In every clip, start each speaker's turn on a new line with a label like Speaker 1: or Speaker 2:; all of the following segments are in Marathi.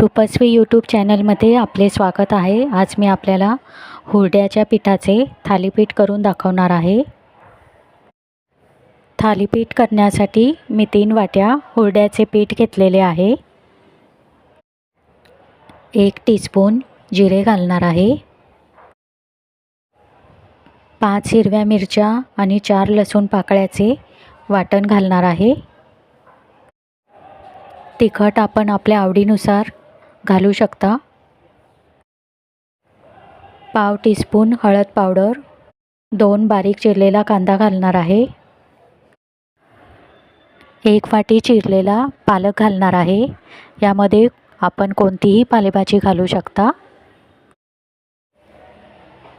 Speaker 1: रूपस्वी यूट्यूब चॅनलमध्ये आपले स्वागत आहे. आज मी आपल्याला हुरड्याच्या पिठाचे थालीपीठ करून दाखवणार आहे. थालीपीठ करण्यासाठी मी तीन वाट्या हुरड्याचे पीठ घेतलेले आहे. एक टीस्पून जिरे घालणार आहे. पाच हिरव्या मिरच्या आणि चार लसूण पाकळ्याचे वाटण घालणार आहे. तिखट आपण आपल्या आवडीनुसार घालू शकता? पाव टीस्पून हळद पावडर दोन बारीक चिरलेला कांदा घालणार आहे. एक वाटी चिरलेला पालक घालणार आहे. यामध्ये आपण कोणतीही पालेभाजी घालू शकता.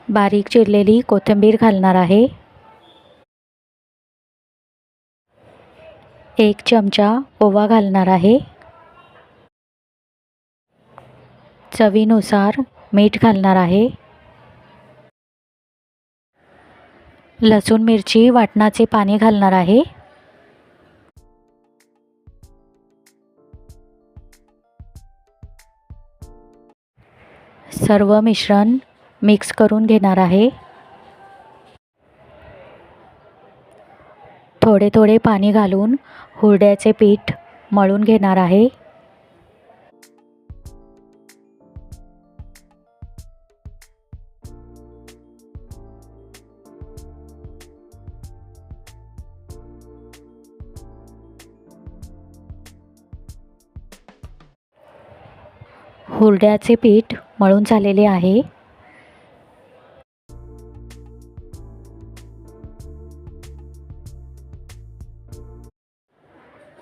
Speaker 1: बारीक चिरलेली कोथिंबीर घालणार आहे. एक चमचा ओवा घालणार आहे. चवीनुसार मीठ घालणार आहे. लसूण मिरची वाटणाचे पाणी घालणार आहे. सर्व मिश्रण मिक्स करून घेणार आहे. थोडे थोडे पाणी घालून हुरड्याचे पीठ मळून घेणार आहे. हुरड्याचे पीठ मळून झालेले आहे.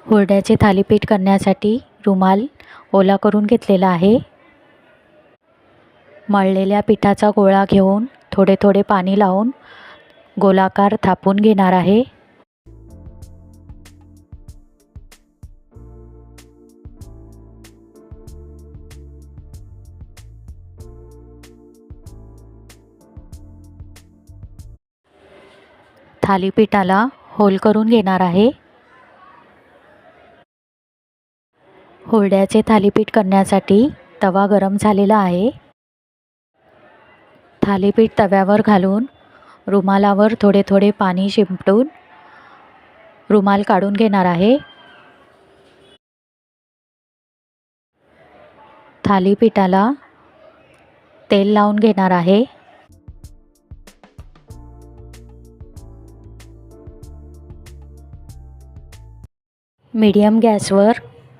Speaker 1: हुरड्याचे थालीपीठ करण्यासाठी रुमाल ओला करून घेतलेला आहे. मळलेल्या पिठाचा गोळा घेऊन थोडे थोडे पाणी लावून गोलाकार थापून घेणार आहे. थालीपीठाला होल करून घेणार आहे. हुरड्याचे थालीपीठ करण्यासाठी तवा गरम झालेला आहे. थालीपीठ तव्यावर घालून रुमालावर थोडे थोडे पाणी शिंपटून रुमाल काढून घेणार आहे. थालीपीठाला तेल लावून घेणार आहे. मीडियम गॅसवर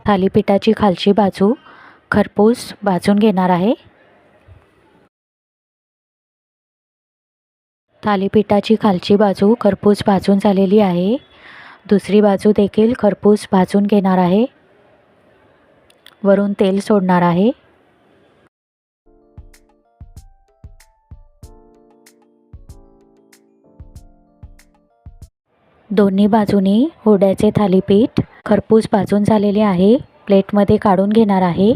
Speaker 1: थालीपीठाची खालची बाजू खरपूस भाजून घेणार आहे. थालीपीठाची खालची बाजू खरपूस भाजून झालेली आहे. दुसरी बाजू देखील खरपूस भाजून घेणार आहे. वरून तेल सोडणार आहे. दोन्ही बाजूनी होड्याचे थालीपीठ खरपूस भाजून झालेले आहे. प्लेटमध्ये काढून घेणार आहे.